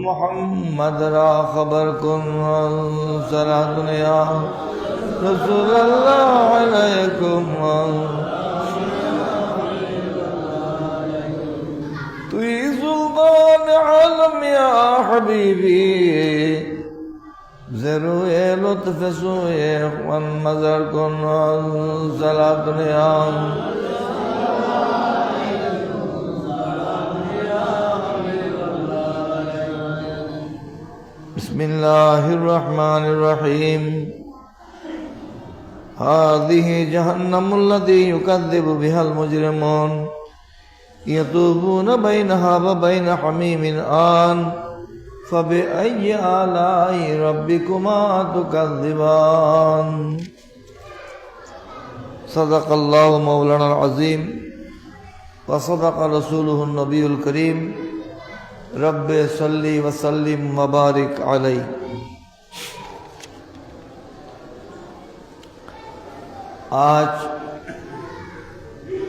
محمد را خبر کن سلا دنیا. رسول اللہ علیکم توی سلطان عالم یا حبیبی. زروی لطف سوی من مزر کن سلا دنیا. بسم الله الرحمن الرحيم هذه جهنم التي يكذب بها المجرمون يطوفون بينها وبين حميم آن فبأي آلاء ربكما تكذبان صدق الله مولانا العظيم وصدق رسوله النبي الكريم রব্বে সল্লি ওসাল্লিম মবারিক আলাই আজ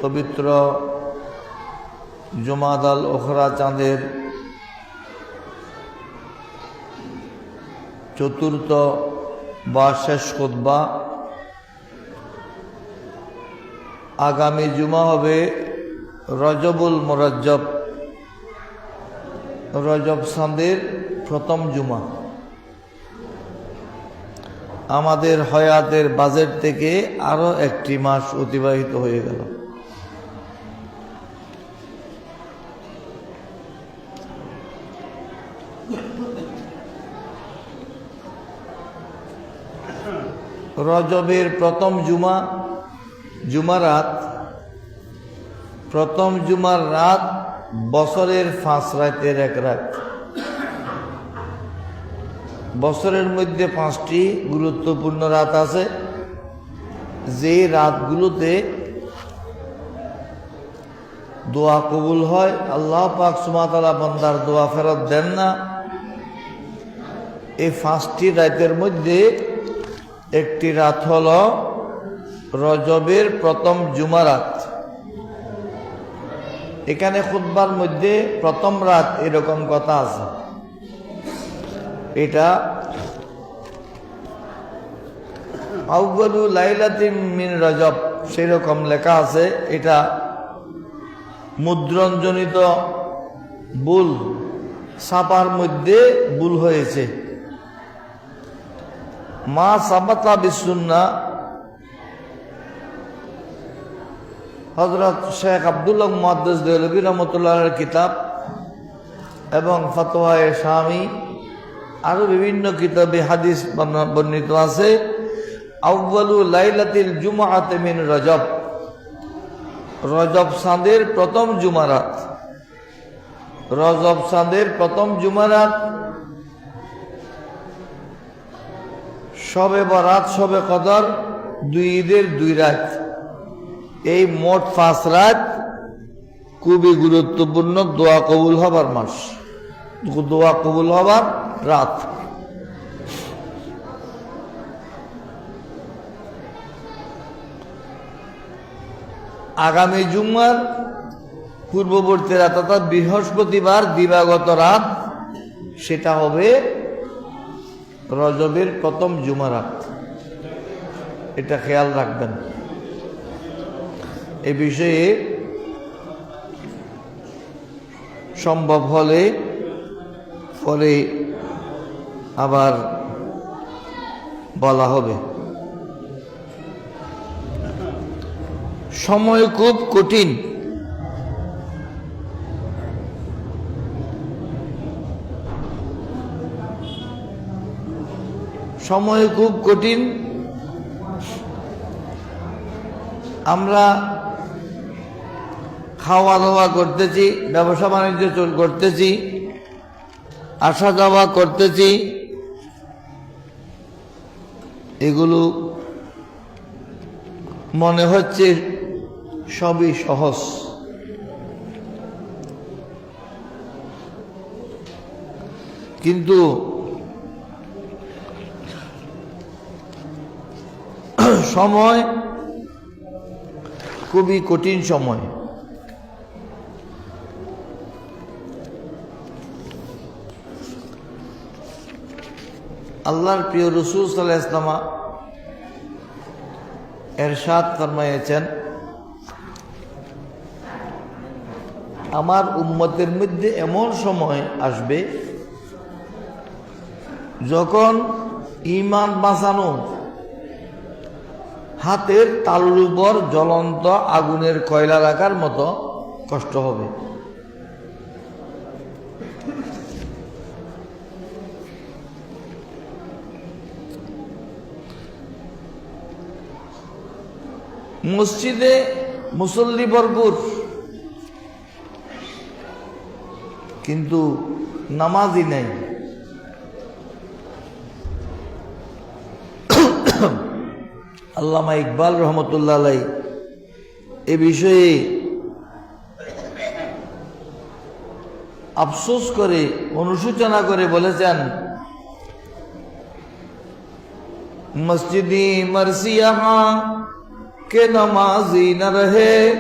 পবিত্র জুমাদাল ওখরা চাঁদের চতুর্থ বা শেষ কোদ্বা আগামী জুমা হবে রজবুল মোরজ্জব রজব সাঁদের প্রথম জুমা। আমাদের হয়াতের বাজেট থেকে আরও একটি মাস অতিবাহিত হয়ে গেল। রজবের প্রথম জুমা জুমারাত প্রথম জুমার রাত বছরের পাঁচ রাতের এক রাত। বছরের মধ্যে পাঁচটি গুরুত্বপূর্ণ রাত আছে। যে রাতগুলোতে দোয়া কবুল হয়, আল্লাহ পাক সুমাতালা বন্দার দোয়া ফেরত দেন না। এই পাঁচটি রাতের মধ্যে একটি রাত হল রজবের প্রথম জুমারাত এখানে খুতবার মধ্যে প্রথম রাত এরকম কথা আছে। এটা আউগলু লাইলাতিম মিন রজব, সেরকম লেখা আছে। এটা মুদ্রণজনিত ভুল, সাপার মধ্যে ভুল হয়েছে। মা সাবাতা বিসুন্না হজরত শেখ আবদুল্লাহ মহাদ্দেস দেলবী রহমতুল্লাহের কিতাব এবং ফতোয়ায় স্বামী আরও বিভিন্ন কিতাবে হাদিস বর্ণিত আছে। আউ্বালু লাইলাতিল জুমাআতে মিন রজব। রজব সাঁদের প্রথম জুমারাত। রজব সাঁদের প্রথম জুমারাত সবে বরাত, সবে কদর, দুই ঈদের দুই রাত। এই মোট পাঁচ রাত খুবই গুরুত্বপূর্ণ, দোয়া কবুল হবার মাস। দোয়া কবুল হবার রাত। আগামী জুম্মার পূর্ববর্তী রাত অর্থাৎ বৃহস্পতিবার দিবাগত রাত, সেটা হবে রজবের প্রথম জুমারাত এটা খেয়াল রাখবেন। এ বিষয়ে সম্ভব হলে পরে আবার বলা হবে। সময় খুব কঠিন। সময় খুব কঠিন। আমরা খাওয়া দাওয়া করতেছি, ব্যবসা বাণিজ্য চল করতেছি, আসা যাওয়া করতেছি। এগুলো মনে হচ্ছে সবই সহজ। কিন্তু সময় খুবই কঠিন সময়। আল্লাহর প্রিয় রসুল সাল্লাহ ইসলামা এরশাদ ফরমাইয়েছেন আমার উম্মতের মধ্যে এমন সময় আসবে যখন ইমান বাঁচানো, হাতের তালুর উপর জ্বলন্ত আগুনের কয়লা রাখার মতো কষ্ট হবে। মসজিদে মুসল্লি ভরপুর। কিন্তু নামাজই নাই। আল্লামা ইকবাল রহমতুল্লাহ আলাই এ বিষয়ে আফসোস করে অনুসূচনা করে বলেছেন, মসজিদি মরসিয়াহা کہ نمازی نہ رہے۔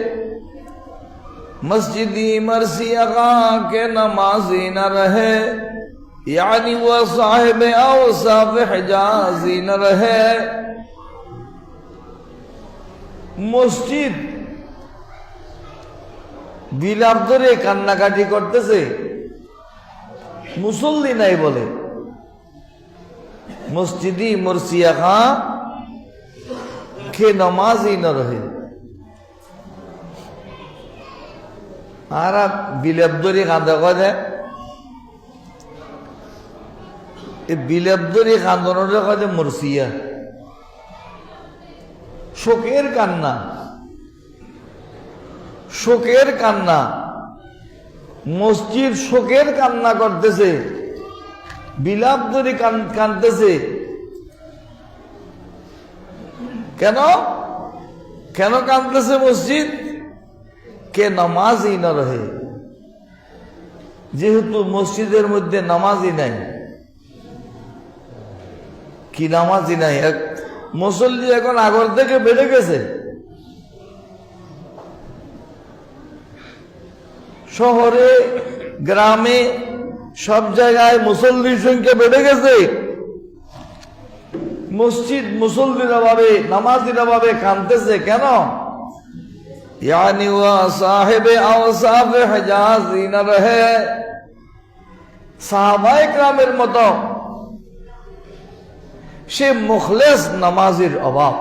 مسجدی مرسی اغا کے نمازی نہ رہے۔ یعنی وہ صاحب حجازی نہ رہے۔ مسجد بلاب طور کناکی کرتے سے مسلدین بولے۔ مسجدی مرسی اغا মুখে নমাজই না রহে। আর বিলেবদরি ধরি কাঁদা করে এই বিলেপ ধরি কাঁদনটা কাজে মরসিয়া। শোকের কান্না। শোকের কান্না। মসজিদ শোকের কান্না করতেছে। বিলাপ কান কানতেছে কেন? কেন কাঁদতেছে মসজিদ? কে নামাজই না রহে? যেহেতু মসজিদের মধ্যে নামাজই নাই। কি নামাজই নাই? এক মুসল্লি এখন আগর থেকে বেড়ে গেছে। শহরে, গ্রামে, সব জায়গায় মুসল্লির সংখ্যা বেড়ে গেছে। মসজিদ মুসল্লির ভাবে নামাজির ভাবে কানতেছে কেন? সে মুখলেস নামাজের অভাব।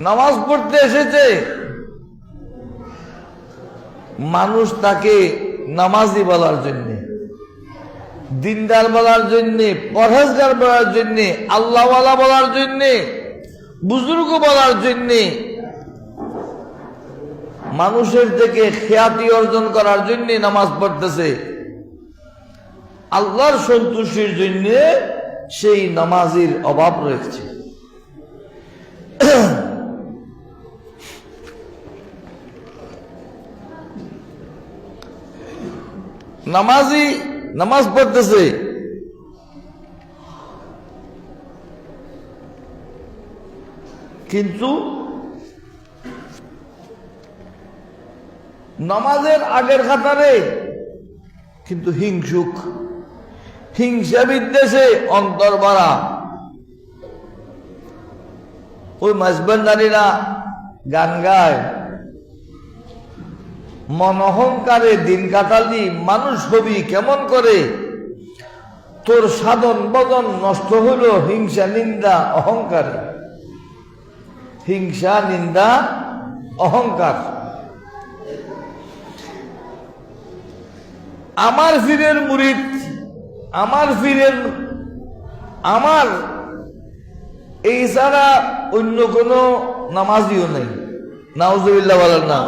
নামাজ পড়তে এসেছে। মানুষ তাকে নামাজি বলার জন্যে দিনদার বলার জন্যে, পরহেজগার বলার জন্যে, আল্লাহওয়ালা বলার জন্যে, বুজুর্গ বলার জন্যে, মানুষের থেকে খ্যাতি অর্জন করার জন্যে নামাজ পড়তেছে। আল্লাহর সন্তুষ্টির জন্যে সেই নামাজের অভাব রয়েছে। নামাজি নামাজ পড়তেছে। কিন্তু নামাজের আগের খাতারে কিন্তু হিংসুক। হিংসা বিদ্বেষে অন্তর বাড়া ওই মাসবান্দারিরা গান গায়। মন অহংকারে দিন কাটালি মানুষ হবি কেমন করে? তোর সাধন বদন নষ্ট হইল হিংসা, নিন্দা, অহংকারে। হিংসা, নিন্দা, অহংকার। আমার ফিরের মুরিদ, আমার ফিরের, আমার এই ছাড়া অন্য কোনো নামাজিও নেই। নাউজুবিল্লাহ বলেন না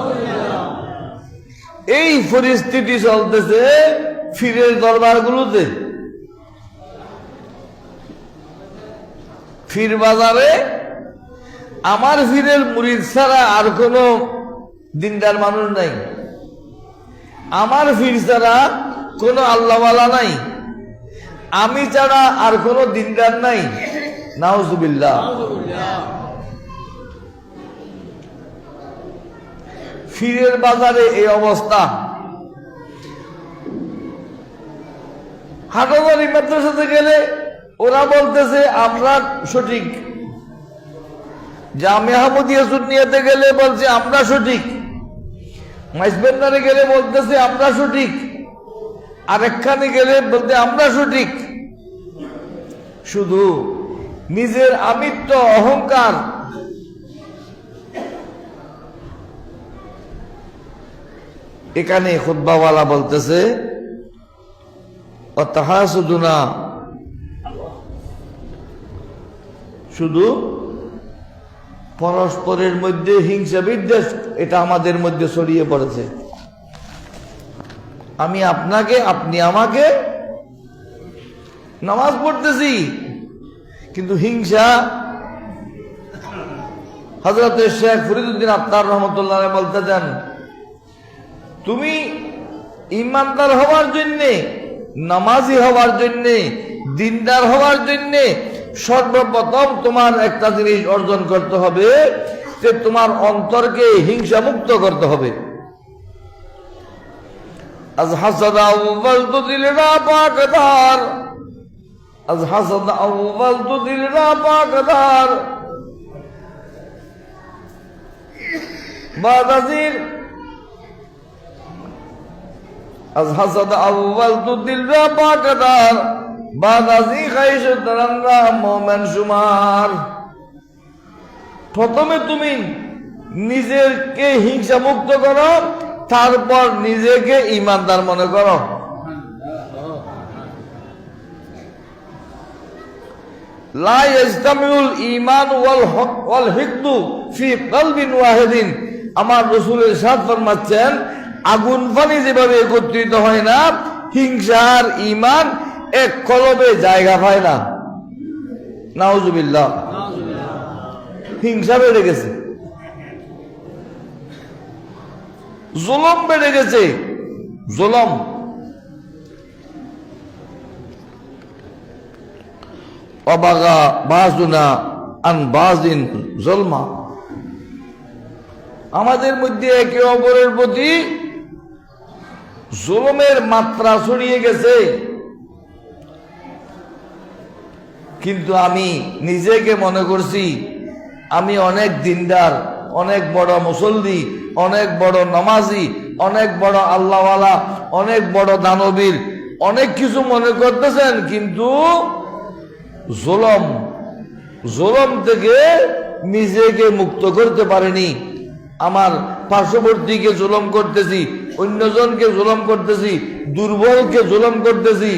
এই পরিস্থিতি চলতেছে ফিরের দরবারগুলোতে। ফির বাজারে আমার ফিরের মুরিদ ছাড়া আর কোনো দিনদার মানুষ নাই। আমার ফির ছাড়া কোনো আল্লাহওয়ালা নাই। আমি ছাড়া আর কোনো দিনদার নাই। নাউজুবিল্লাহ। ফিরের বাজারে এই অবস্থা। হাটাদারি মাদ্রাসাতে গেলে ওরা বলতেছে আমরা সঠিক। জামে আহমদিয়া সুন্নিয়াতে গেলে বলছে, আমরা সঠিক। মাইসবেন্দারে গেলে বলতেছে, আমরা সঠিক। আরেকখানে গেলে বলতে, আমরা সঠিক। শুধু নিজের আমিত্ব, অহংকার এখানে খুদ্বাওয়ালা বলতেছে তাহা শুধু না শুধু পরস্পরের মধ্যে হিংসা বিদ্বেষ, এটা আমাদের মধ্যে ছড়িয়ে পড়েছে। আমি আপনাকে, আপনি আমাকে নামাজ পড়তেছি, কিন্তু হিংসা হজরত শেখ ফরিদুদ্দিন আত্মার রহমতুল্লাহ বলতে চান তুমি ইমানদার হওয়ার জন্যে, নামাজি হওয়ার জন্যে, দিনদার হওয়ার জন্যে সর্বপ্রথম তোমার একটা জিনিস অর্জন করতে হবে, যে তোমার অন্তরকে হিংসা মুক্ত করতে হবে। আজ হাসাদ আউ্বাল তো দিলে না আজ হাসাদ আউ্বাল তো না বাদাজির প্রথমে তুমি নিজেকে হিংসা মুক্ত করো, তারপর নিজেকে ইমানদার মনে করো। ফি আমার রসুলের সাথ ফরমাচ্ছেন আগুন পানি যেভাবে একত্রিত হয় না, হিংসার ইমান এক কলবে জায়গা পায় না। নাউজুবিল্লাহ। হিংসা বেড়ে গেছে। জুলম বেড়ে গেছে। জুলম। অবাগা বাজুনা আন বাজিন জলমা। আমাদের মধ্যে একে অপরের প্রতি জুলুমের মাত্রা ছড়িয়ে গেছে। কিন্তু আমি নিজেকে মনে করছি, আমি অনেক দিনদার, অনেক বড় মুসল্লি, অনেক বড় নমাজি, অনেক বড় আল্লাহওয়ালা, অনেক বড় দানবীর, অনেক কিছু মনে করতেছেন, কিন্তু জোলম জোলম থেকে নিজেকে মুক্ত করতে পারেনি। আমার পার্শ্ববর্তীকে জুলম করতেছি, অন্যজনকে জুলম করতেছি, দুর্বলকে জুলম করতেছি।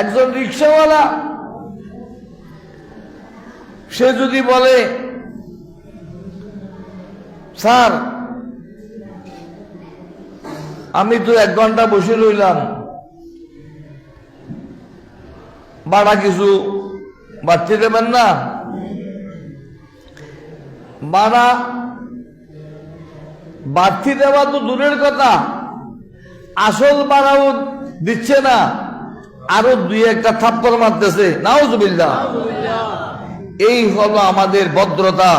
একজন রিক্সাওয়ালা, সে যদি বলে, স্যার, আমি তো এক ঘণ্টা বসে রইলাম। বাড়া কিছু বাড়তে দেবেন না? বাড়া বাড়তি দেওয়া তো দূরের কথা। আসল বাড়াও দিচ্ছে না, আরও দুই একটা থাপ্পর মারতেছে। নাউজুবিল্লা এই হলো আমাদের ভদ্রতা,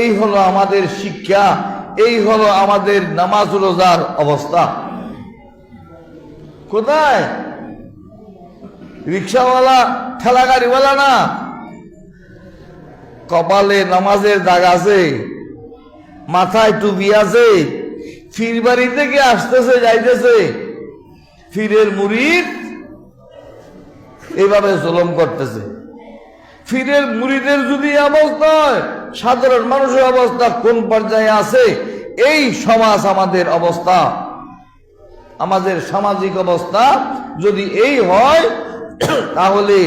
এই হলো আমাদের শিক্ষা, এই হলো আমাদের নামাজ রোজার অবস্থা। কোথায়? রিক্সাওয়ালা ঠেলা গাড়িওয়ালা না? কপালে নামাজের দাগ আছে, মাথায় টুপি আছে, ফির বাড়ি থেকে আসতেছে, যাইতেছে। ফিরের মুড়িদ এইভাবে জলম করতেছে। ফিরের মুড়িদের যদি অবস্থা সাধারণ মানুষের অবস্থা কোন পর্যায়ে আছে? এই সমাজ আমাদের অবস্থা। আমাদের সামাজিক অবস্থা যদি এই হয়, তাহলে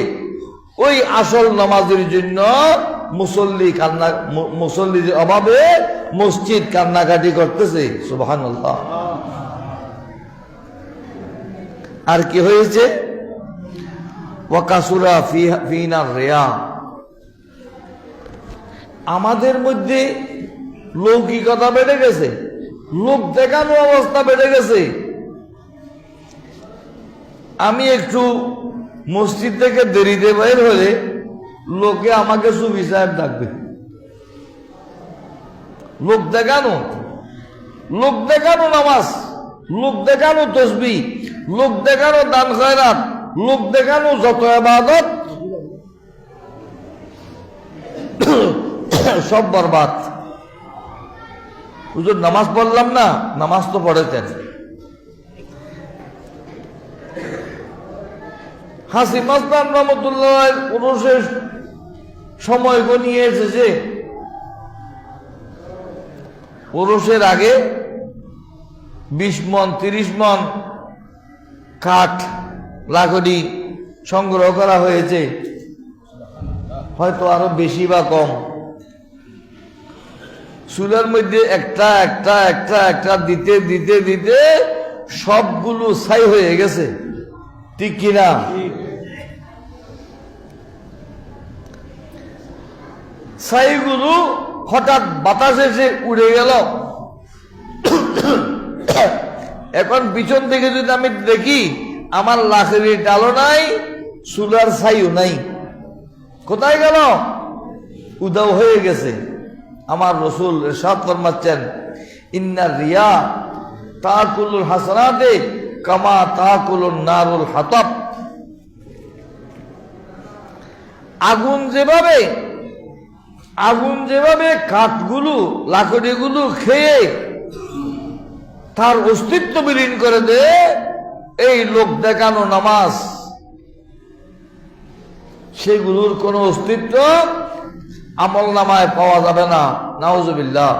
ওই আসল নামাজের জন্য মুসল্লি কান্না মুসল্লির অভাবে মসজিদ কান্নাকাটি করতেছে সুবাহান আর কি হয়েছে? ওয়াকাসুরা ফিনা রেয়া। আমাদের মধ্যে লৌকিকতা বেড়ে গেছে, লোক দেখানো অবস্থা বেড়ে গেছে। আমি একটু মসজিদ থেকে দেরিতে বের হলে লোকে আমাকে সুবি সাহেব ডাকবে। লোক দেখানো লোক দেখানো নামাজ, লোক দেখানো তসবি, লোক দেখানো দান খয়রাত, লোক দেখানো যত আবাদত সব বরবাদ। হুজুর, নামাজ পড়লাম না, নামাজ তো পড়েছেন। হাসি মাস্তান রহমতুল্লাহ পুরুষের সময় গনিয়ে এসেছে। পুরুষের আগে বিশ মন, তিরিশ মন কাঠ, লাকড়ি সংগ্রহ করা হয়েছে। হয়তো আরও বেশি বা কম। চুলের মধ্যে একটা একটা একটা একটা দিতে দিতে দিতে সবগুলো ছাই হয়ে গেছে। ঠিক কিনা? ছাইগুলো হঠাৎ বাতাসে এসে উড়ে গেল। এখন পিছন থেকে যদি আমি দেখি, আমার লাখের ডালও নাই, চুলার ছাইও নাই। কোথায় গেল? উদাও হয়ে গেছে। আমার রসুল রেশাদ ফরমাচ্ছেন, ইন্না রিয়া তাকুলুল হাসানাতে কামা তাকুলুন নারুল হাতাব। আগুন যেভাবে আগুন যেভাবে কাঠগুলো, লাকড়িগুলো খেয়ে তার অস্তিত্ব বিলীন করে দে এই লোক দেখানো নামাজ, সেগুলোর কোনো অস্তিত্ব আমল নামায় পাওয়া যাবে না। নাউজুবিল্লাহ।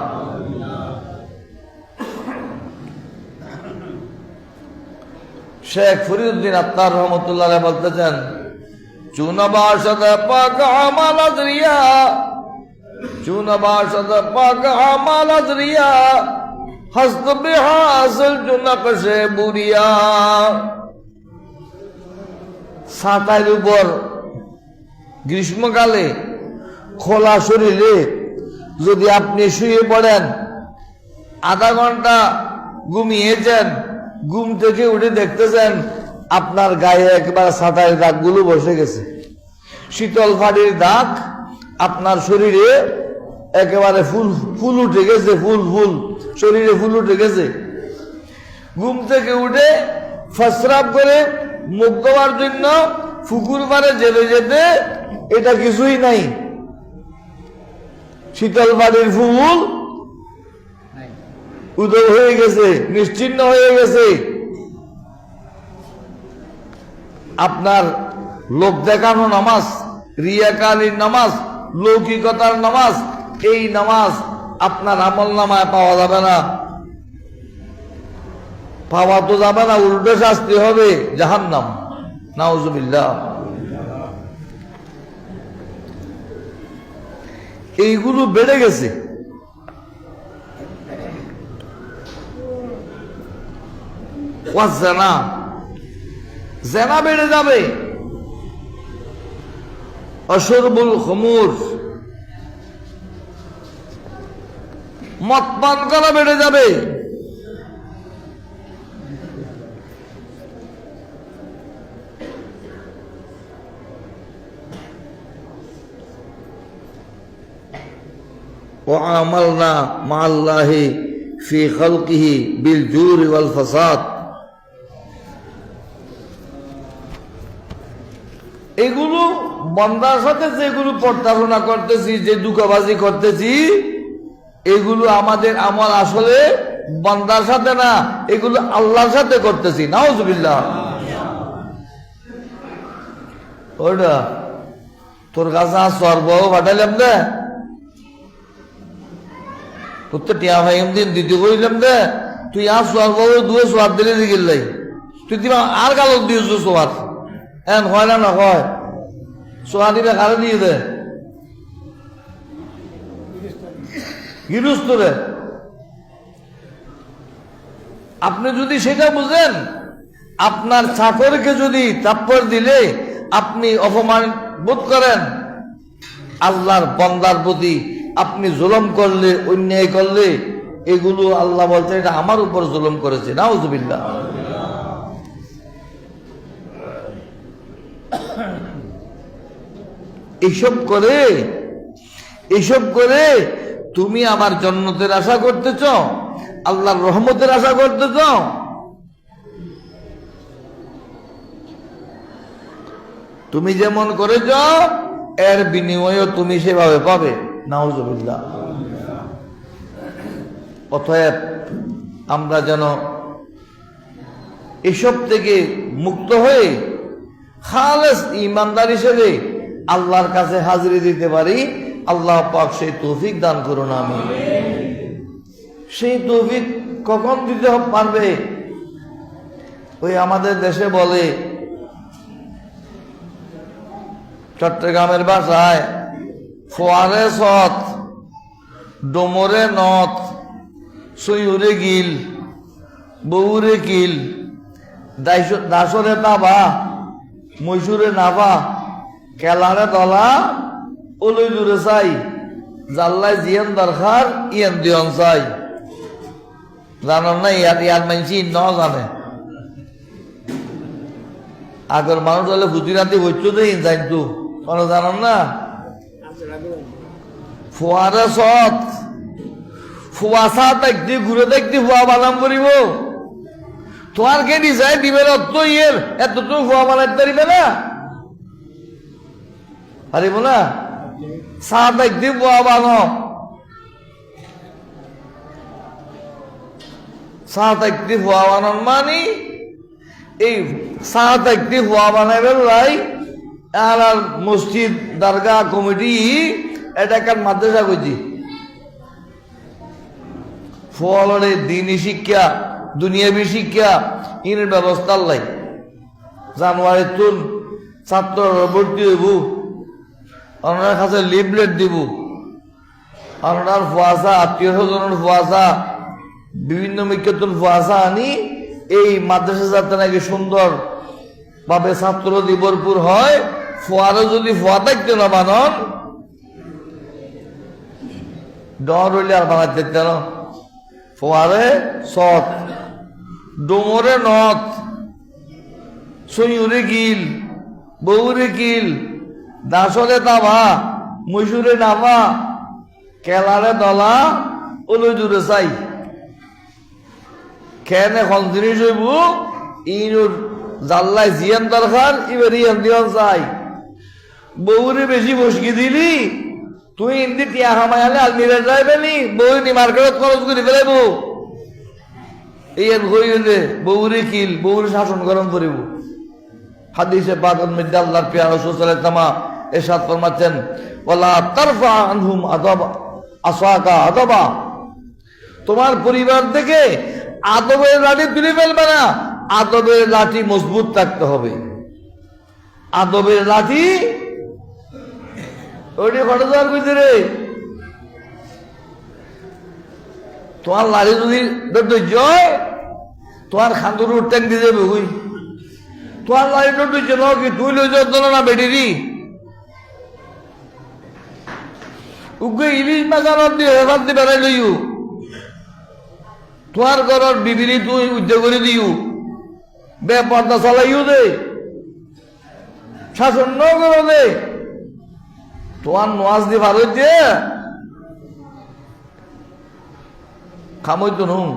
শেখ ফরিউদ্দিন আত্মার রহমতুল্লাহ বলতেছেন আমাল রিয়া উপর গ্রীষ্মকালে খোলা শরীরে যদি আপনি শুয়ে পড়েন, আধা ঘণ্টা ঘুমিয়েছেন, ঘুম থেকে উঠে দেখতেছেন আপনার গায়ে একবার সাঁতারের দাগগুলো বসে গেছে। শীতল ফাটির দাগ আপনার শরীরে একেবারে ফুল ফুল উঠে গেছে ফুল ফুল। শরীরে ফুল উঠে গেছে। ঘুম থেকে উঠে ফসরাপ করে মুখ দেওয়ার জন্য ফুকুর পারে যেতে যেতে এটা কিছুই নাই। শীতল বাড়ির ফুল উদয় হয়ে গেছে নিশ্চিন্ন হয়ে গেছে। আপনার লোক দেখানো নামাজ রিয়াকালীর নামাজ লৌকিকতার নামাজ, এই নামাজ আপনার আমল নামায় পাওয়া যাবে না। পাওয়া তো যাবে না, উল্টো শাস্তি হবে, জাহান্নাম। নাউজুবিল্লাহ। এইগুলো বেড়ে গেছে। জেনা বেড়ে যাবে। অসরবুল খমুর মদ পান করা বেড়ে যাবে وعاملنا مع الله في خلقه بالجور والفساد এগুলো বন্দার সাথে যেগুলো প্রতারণা করতেছি, যে দুকাবাজি করতেছি, এগুলো আমাদের আমল আসলে বন্দার সাথে না, এগুলো আল্লাহর সাথে করতেছি। নাউজুবিল্লাহ। ওটা তোর কাছে আর সর্ব পাঠাইলাম দে। তোর তো টিয়া ভাই দিন দিতে কইলাম দে। তুই আর সর্ব দুয়ে সোয়াদ দিলে দিকে লাই। তুই দিবা আর গালত দিয়েছ সোয়াদ এন হয় না না হয়? সোয়া কারে দিয়ে দে? গিরুস্ত রে। আপনি যদি সেটা বুঝেন, আপনার চাকরকে যদি চাপ্পর দিলে আপনি অপমান বোধ করেন। আল্লাহর বন্দার প্রতি আপনি জুলম করলে, অন্যায় করলে, এগুলো আল্লাহ বলছে এটা আমার উপর জুলম করেছে। না নাউজুবিল্লাহ। এইসব করে এইসব করে তুমি আমার জন্নতের আশা করতেছ, আল্লাহর রহমতের আশা করতেছ? তুমি যেমন করেছ, এর বিনিময়েও তুমি সেভাবে পাবে। নাউজুবিল্লাহ। অতএব আমরা যেন এসব থেকে মুক্ত হয়ে খালেস ইমানদার হিসেবে আল্লাহর কাছে হাজিরি দিতে পারি, আল্লাহ পাক সেই তৌফিক দান করুন আমি সেই তৌফিক কখন দিতে পারবে? ওই আমাদের দেশে বলে, চট্টগ্রামের ভাষায়, ফোয়ারে সৎ, ডোমরে নথ সইউরে গিল, বউরে কিল দাসরে তাবা মৈশুরে নাভা কেলারে দলা ওলই দূরে চাই জাল্লাই জিয়ান দরকার ইয়ান দিয়ন চাই জানান না ইয়ার ইয়ার মানছি ন জানে। আগের মানুষ হলে গুজরাতি হইতো দেই জানতো কোনো জানান না? ফোয়ারে সৎ। ফুয়াশা দেখতে ঘুরে দেখতে ফুয়া বাদাম করিব তোমার কে দিছে দিবের অত ইয়ের এত তো ফুয়া বানাইতে পারিবে না? পারিব না। চা দেখতে ফুয়া বানো চা দেখতে ফুয়া এই কমিটি দিনী শিক্ষা, দুনিয়াবী শিক্ষা, ইনের ব্যবস্থা লাই জানুয়ারি তুন ছাত্র ভর্তি হইব। ওনার কাছে লিফলেট দিব। ওনার ফুয়াশা আত্মীয় স্বজনের ফুয়াশা বিভিন্ন মিক্ষতুন ফুয়াশা আনি, এই মাদ্রাসা যাতে নাকি সুন্দর ভাবে ছাত্র দিবরপুর হয়, ফোয়ারও যদি ফোয়া থাকতে না বানন ডর হইলে আর বানাতে না। ফোয়ারে সৎ, ডোমরে নথ, সইউরে গিল বউরে গিল দাসরে তাবা মৈশুরে নামা, কেলারে দলা ওলই দূরে চাই। খেনে এখন জিনিস হইব, ইনুর জাল্লাই জিয়ান দরকার এবার ইয়ান দিয়ান চাই। বউরে বেশি বসকি দিলি, তুই ইন্দি টিয়া হামায়ালে আলমিরা যাইবে নি বউ নি মার্কেটত খরচ করে ফেলাইব। এই হই হইলে বউরে কিল, বউরে শাসন গরম করিব। হাদিসে পাকন মধ্যে আল্লাহর পিয়া রসুল তামা এরশাদ ফরমাচ্ছেন, ওয়ালা তারফা আনহুম আদবা আসাকা আদবা তোমার পরিবার থেকে আদবের লাঠি তুলে ফেলবে না, আদবের লাঠি মজবুত থাকতে হবে। আদবের লাঠি ওইটি ঘটে যাওয়ার ভিতরে। তোমার লাঠি যদি ধৈর্য তোমার খান্দুর ট্যাং দিয়ে যাবে ওই লাঠি ধৈর্য ন কি? তুই লই যাও না বেটিরি উগে ইলিশ মাছ দিয়ে দিয়ে বেড়াই লইও তোমার ঘরের বিবিরি তুই উদ্যোগ করে দিও বেপর্দা চলাইও দে। শাসন ন করো দে। তোমার নোয়াজ দি ভালো যে খামই তো নুন।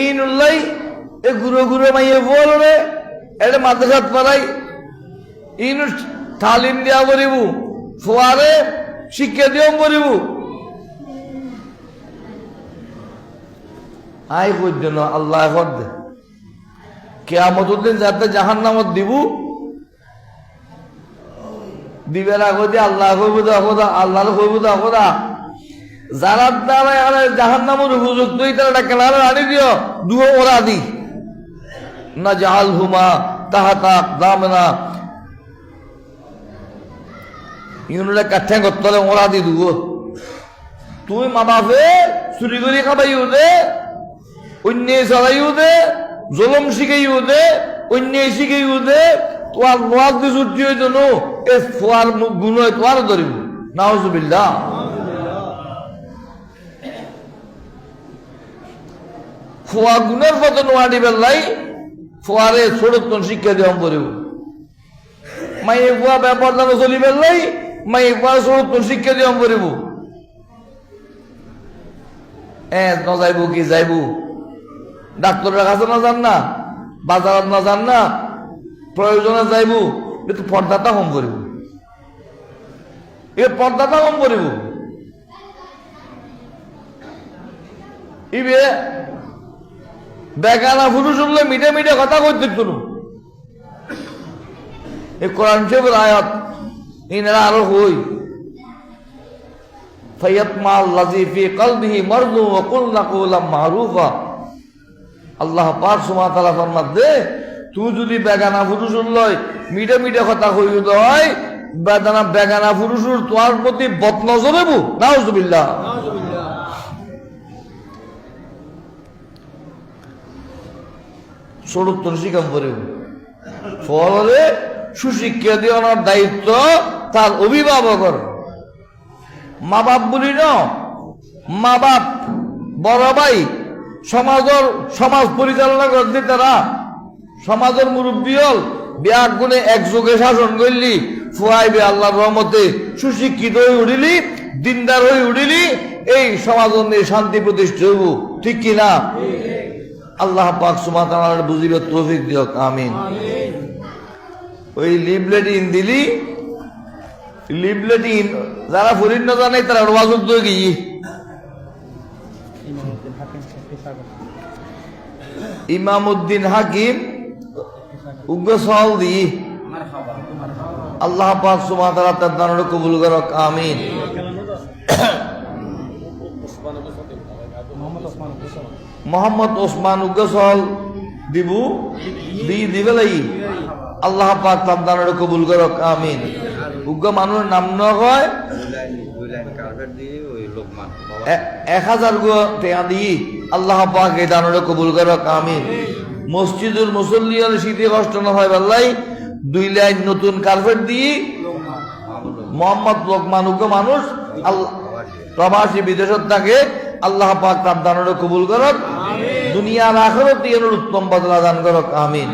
এই নুল্লাই এ ঘুরে ঘুরে মাইয়ে বল রে এটা মাদ্রাসাত পারাই ইনু তালিম দিয়া করিব ফোয়ারে শিক্ষা দিও করিব আই পর্যন্ত আল্লাহ এখন দে। কেয়ামতুদ্দিন যাতে জাহান নামত দিব দিবের আগতে আল্লাহ কইব দা খোদা, আল্লাহর কইব দা খোদা। যারা দ্বারা জাহান নামের উপযুক্ত তারা আনি দিও দুও ওরা দি। না জাহাল হুমা তাহাতা দামনা ইউনুরে কাঠে গত্তলে ওরা দি দুগো। তুই মা বাপে চুরি করে খাবাইও দে অন্যায় চালাইও দে জলম শিখাইও দে অন্যায় শিখাইও দে তোমার নোয়াজ দি ছুটি হইতো নো, এ ফোয়ার গুণ হয় তোমার ধরিব। নাউজুবিল্লাহ। ফোয়া গুণের মতো নোয়া দিবেন লাই ফোয়ারে ছোটতন শিক্ষা দেওয়া পড়িব মাইয়ে ফুয়া ব্যাপার জানো চলিবেন লাই মাইয়ে ফুয়া ছোটতন শিক্ষা দেওয়া পড়িব এ ন যাইব কি যাইব? ডাক্তারের কাছে না যান না? বাজারত না যান না? প্রয়োজনে যাইব, কিন্তু পর্দাটা কম করিব। এ, পর্দাটা কম করিব। ইবে বেগানা পুরুষ শুনলে মিটে মিটে কথা করতে তুলু এ কোরআন শরীফের আয়াত, ইনারা আরও হই কলবিহি কুল্লা মারুফা আল্লাহ পাক সুবহানাহু তাআলা ফরমাত দে, তুই যদি বেগানা পুরুষ লয় মিটে মিটে কথা কইও দয় বেদানা বেগানা পুরুষুর তোমার প্রতি বদনজরেবু নাউজুবিল্লাহ। ষোড়ত্তর শিকাম করে ফলে সুশিক্ষা দেওয়ার দায়িত্ব তার অভিভাবকর। মা বাপ বলি ন, মা বাপ, বড় ভাই, সমাজের সমাজ পরিচালনা করতে তারা। সমাজের মুরব্বী হল বিয়াক গুণে একযোগে শাসন করলি, ফুয়াইবে আল্লাহর রহমতে সুশিক্ষিত হয়ে উঠিলি, দিনদার হয়ে উঠিলি, এই সমাজ শান্তি প্রতিষ্ঠা হইব। ঠিক কি না? আল্লাহ পাক সুমা তাআলার বুঝিবে তৌফিক দিয়ক, আমিন। ওই লিবলেটিন দিলি, লিবলেটিন যারা ফরিদ না জানে তারা ওয়াজুদ তো গিয়ে ইমামউদ্দিন হাকিম উগ্র সহল দি আল্লাহ পাক সুমা তাআলা তার দানরে কবুল করক, আমিন। মোহাম্মদ ওসমান উগ্র সহল দিবু, দি দিবে লাগি আল্লাহ পাক তার কবুল করক, আমিন। উগ্র মানুষের নাম ন দুই লাইন কার্পেট দিয়ে ওই লোকমান বাবা এ- এক হাজার গো টেয়া দি আল্লাহ পাক এই দানরে কবুল করক, আমিন। মসজিদুল মুসল্লি হলে শীতে কষ্ট না হয় বেল্লাই, দুই লাইন নতুন কার্পেট দিয়ে মোহাম্মদ লোকমান উগ্র মানুষ আল্লাহ প্রবাসী বিদেশত থাকে, আল্লাহ পাক তার দানরে কবুল করক দুনিয়ার আখরত দিয়ে উত্তম বদলা দান করক আমিন।